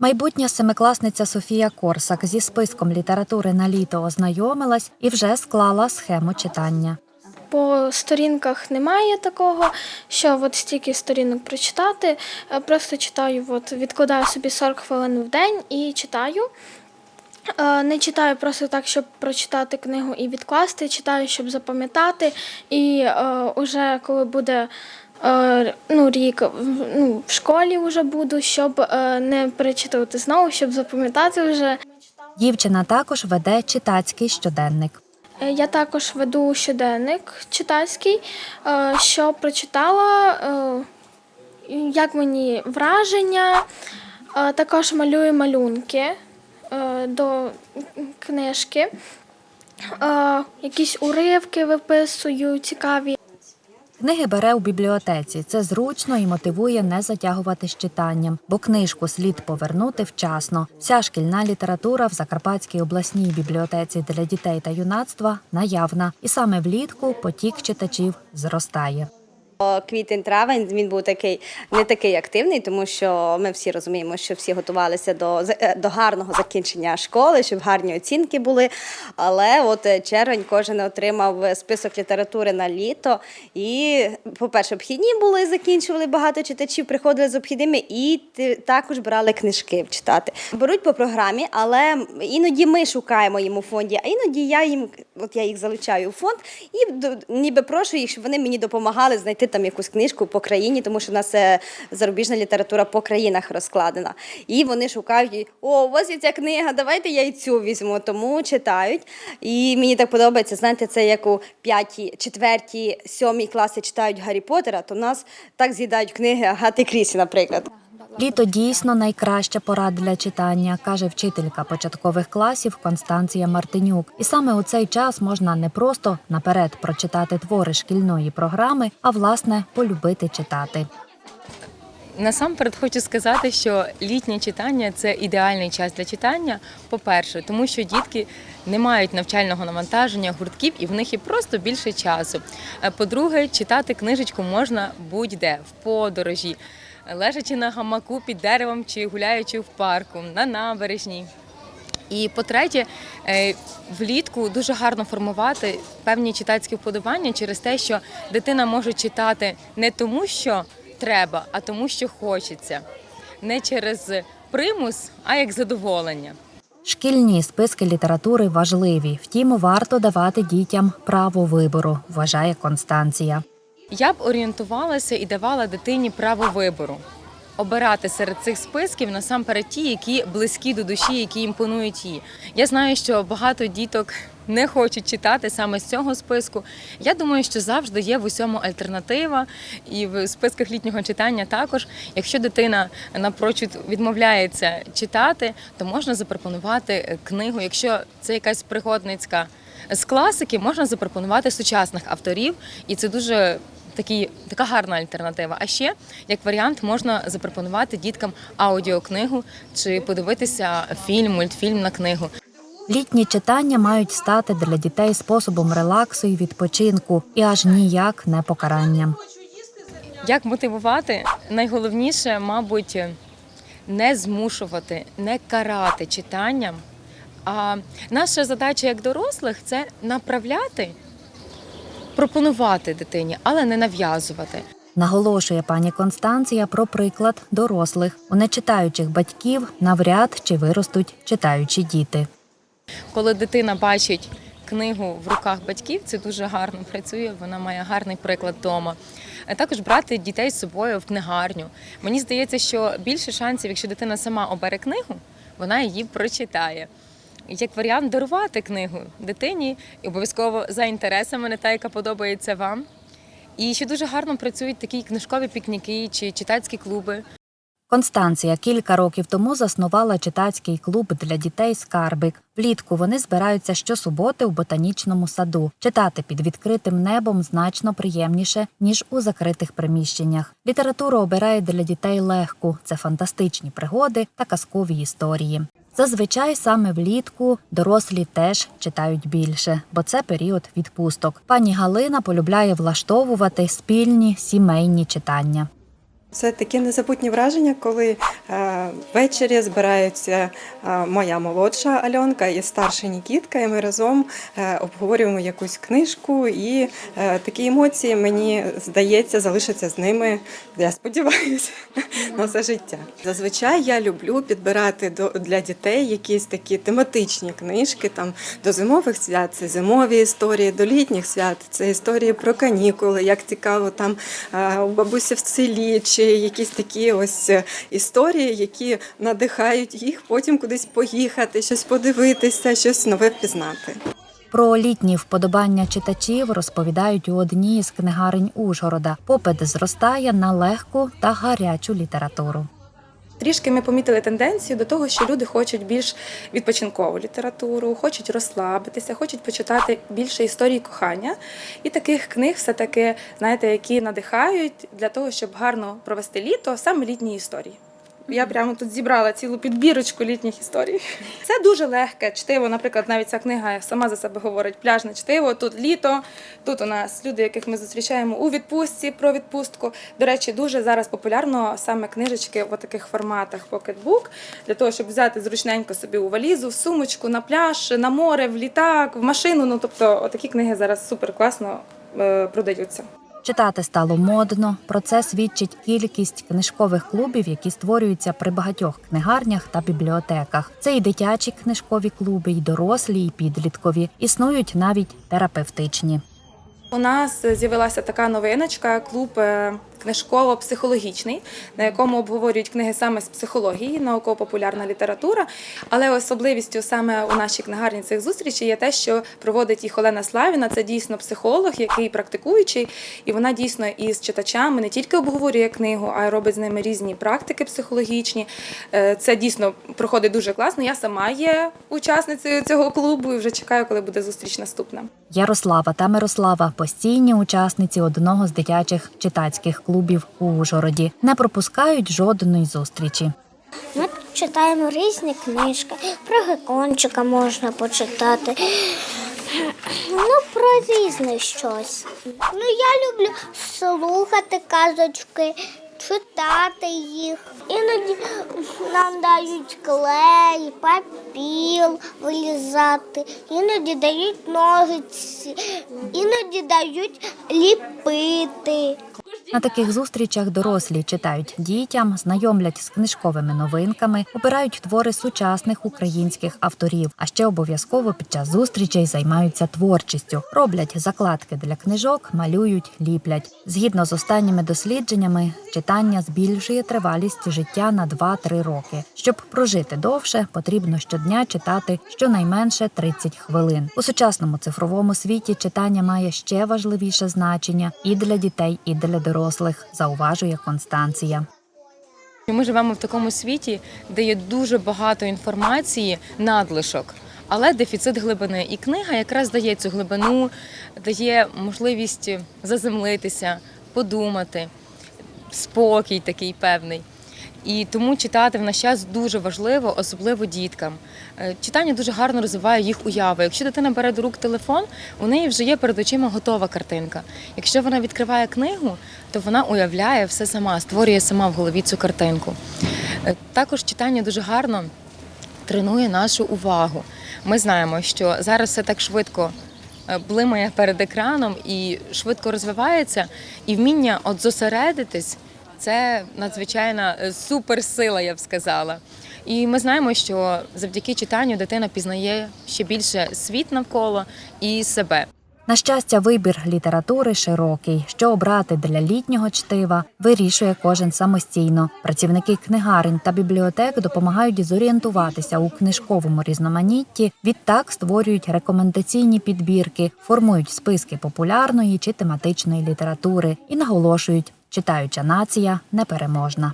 Майбутня семикласниця Софія Корсак зі списком літератури на літо ознайомилась і вже склала схему читання. По сторінках немає такого, що от стільки сторінок прочитати. Е, Просто читаю, от, відкладаю собі 40 хвилин в день і читаю. Е, Не читаю просто так, щоб прочитати книгу і відкласти. Читаю, щоб запам'ятати. І е, уже коли буде ну, рік ну, в школі вже буду, щоб е, не перечитувати знову, щоб запам'ятати вже. Дівчина також веде читацький щоденник. Е, Я також веду щоденник читацький, е, що прочитала, е, як мені враження, Е, також малюю малюнки е, до книжки, Е, якісь уривки виписую цікаві. Книги бере у бібліотеці. Це зручно і мотивує не затягувати з читанням, бо книжку слід повернути вчасно. Вся шкільна література в Закарпатській обласній бібліотеці для дітей та юнацтва наявна, і саме влітку потік читачів зростає. Квітень-травень він був такий не такий активний, тому що ми всі розуміємо, що всі готувалися до, е, до гарного закінчення школи, щоб гарні оцінки були. Але от е, червень кожен отримав е, список літератури на літо. І, по-перше, обхідні були, закінчували багато читачів, приходили з обхідними і також брали книжки читати. Беруть по програмі, але іноді ми шукаємо їм у фонді, а іноді я їм, от я їх залучаю у фонд і ніби прошу їх, щоб вони мені допомагали знайти там якусь книжку по країні, тому що в нас е, зарубіжна література по країнах розкладена. І вони шукають, о, у вас є ця книга, давайте я і цю візьму. Тому читають. І мені так подобається, знаєте, це як у п'ятій, четвертій, сьомій класи читають Гаррі Поттера, то нас так з'їдають книги Агати Крісі, наприклад. Літо дійсно найкраща пора для читання, каже вчителька початкових класів Констанція Мартинюк. І саме у цей час можна не просто наперед прочитати твори шкільної програми, а власне полюбити читати. Насамперед хочу сказати, що літнє читання це ідеальний час для читання. По-перше, тому що дітки не мають навчального навантаження, гуртків, і в них є просто більше часу. Е, По-друге, читати книжечку можна будь-де в подорожі, лежачи на гамаку під деревом чи гуляючи в парку, на набережній. І по-третє, е, влітку дуже гарно формувати певні читацькі вподобання через те, що дитина може читати не тому, що треба, а тому, що хочеться. Не через примус, а як задоволення. Шкільні списки літератури важливі, втім, варто давати дітям право вибору, вважає Констанція. Я б орієнтувалася і давала дитині право вибору. Обирати серед цих списків насамперед ті, які близькі до душі, які імпонують їй. Я знаю, що багато діток не хочуть читати саме з цього списку. Я думаю, що завжди є в усьому альтернатива, і в списках літнього читання також. Якщо дитина напрочуд відмовляється читати, то можна запропонувати книгу. Якщо це якась пригодницька з класики, можна запропонувати сучасних авторів, і це дуже такий, така гарна альтернатива. А ще як варіант можна запропонувати діткам аудіокнигу чи подивитися фільм, мультфільм на книгу. Літні читання мають стати для дітей способом релаксу і відпочинку, і аж ніяк не покаранням. Як мотивувати? Найголовніше, мабуть, не змушувати, не карати читанням. А наша задача як дорослих це направляти, пропонувати дитині, але не нав'язувати. Наголошує пані Констанція про приклад дорослих. У нечитаючих батьків навряд чи виростуть читаючі діти. Коли дитина бачить книгу в руках батьків, це дуже гарно працює. Вона має гарний приклад вдома. А також брати дітей з собою в книгарню. Мені здається, що більше шансів, якщо дитина сама обере книгу, вона її прочитає. Як варіант дарувати книгу дитині, і обов'язково за інтересами, не та, яка подобається вам. І ще дуже гарно працюють такі книжкові пікніки чи читацькі клуби. Констанція кілька років тому заснувала читацький клуб для дітей Скарбик. Влітку вони збираються щосуботи у ботанічному саду. Читати під відкритим небом значно приємніше ніж у закритих приміщеннях. Літературу обирають для дітей легку. Це фантастичні пригоди та казкові історії. Зазвичай саме влітку дорослі теж читають більше, бо це період відпусток. Пані Галина полюбляє влаштовувати спільні сімейні читання. Це такі незабутні враження, коли е, ввечері збираються е, моя молодша Альонка і старша Нікітка, і ми разом е, обговорюємо якусь книжку, і такі емоції, мені здається, залишаться з ними, я сподіваюся, на все життя. Зазвичай я люблю підбирати до, для дітей якісь такі тематичні книжки, там до зимових свят це зимові історії, до літніх свят це історії про канікули, як цікаво там у бабусі в селі, чи якісь такі ось е, історії, які надихають їх потім кудись поїхати, щось подивитися, щось нове впізнати. Про літні вподобання читачів розповідають у одній із книгарень Ужгорода. Попит зростає на легку та гарячу літературу. Трішки ми помітили тенденцію до того, що люди хочуть більш відпочинкову літературу, хочуть розслабитися, хочуть почитати більше історій кохання. І таких книг все-таки, знаєте, які надихають для того, щоб гарно провести літо, саме літні історії. Я прямо тут зібрала цілу підбірочку літніх історій. Це дуже легке чтиво. Наприклад, навіть ця книга сама за себе говорить пляжне чтиво. Тут літо, тут у нас люди, яких ми зустрічаємо у відпустці про відпустку. До речі, дуже зараз популярно саме книжечки в таких форматах покетбук, для того, щоб взяти зручненько собі у валізу, в сумочку, на пляж, на море, в літак, в машину. Ну тобто, отакі книги зараз супер класно е, продаються. Читати стало модно. Про це свідчить кількість книжкових клубів, які створюються при багатьох книгарнях та бібліотеках. Це і дитячі книжкові клуби, і дорослі, і підліткові. Існують навіть терапевтичні. У нас з'явилася така новиночка, клуб е, книжково-психологічний, на якому обговорюють книги саме з психології, науково-популярна література. Але особливістю саме у нашій книгарні цих зустрічей є те, що проводить їх Олена Славіна. Це дійсно психолог, який практикуючий, і вона дійсно із читачами не тільки обговорює книгу, а й робить з ними різні практики психологічні. Е, Це дійсно проходить дуже класно. Я сама є учасницею цього клубу і вже чекаю, коли буде зустріч наступна. Ярослава та Мирослава постійні учасниці одного з дитячих читацьких клубів у Ужгороді. Не пропускають жодної зустрічі. Ми читаємо різні книжки. Про гекончика можна почитати. Ну, про різне щось. Ну, я люблю слухати казочки, читати їх. Іноді нам дають клей, папір вилізати, іноді дають ножиці, іноді дають ліпити. На таких зустрічах дорослі читають дітям, знайомлять з книжковими новинками, обирають твори сучасних українських авторів. А ще обов'язково під час зустрічей займаються творчістю, роблять закладки для книжок, малюють, ліплять. Згідно з останніми дослідженнями, читання збільшує тривалість життя на 2-3 роки. Щоб прожити довше, потрібно щодня читати щонайменше 30 хвилин. У сучасному цифровому світі читання має ще важливіше значення і для дітей, і для дорослих, зауважує Констанція. Ми живемо в такому світі, де є дуже багато інформації, надлишок, але дефіцит глибини. І книга якраз дає цю глибину, дає можливість заземлитися, подумати, спокій такий певний. І тому читати в наш час дуже важливо, особливо діткам. Е, Читання дуже гарно розвиває їх уяву. Якщо дитина бере до рук телефон, у неї вже є перед очима готова картинка. Якщо вона відкриває книгу, то вона уявляє все сама, створює сама в голові цю картинку. Е, Також читання дуже гарно тренує нашу увагу. Ми знаємо, що зараз все так швидко е, блимає перед екраном і швидко розвивається, і вміння от зосередитись це надзвичайна е, суперсила, я б сказала. І ми знаємо, що завдяки читанню дитина пізнає ще більше світ навколо і себе. На щастя, вибір літератури широкий. Що обрати для літнього чтива, вирішує кожен самостійно. Працівники книгарень та бібліотек допомагають зорієнтуватися у книжковому різноманітті. Відтак створюють рекомендаційні підбірки, формують списки популярної чи тематичної літератури і наголошують, читаюча нація непереможна.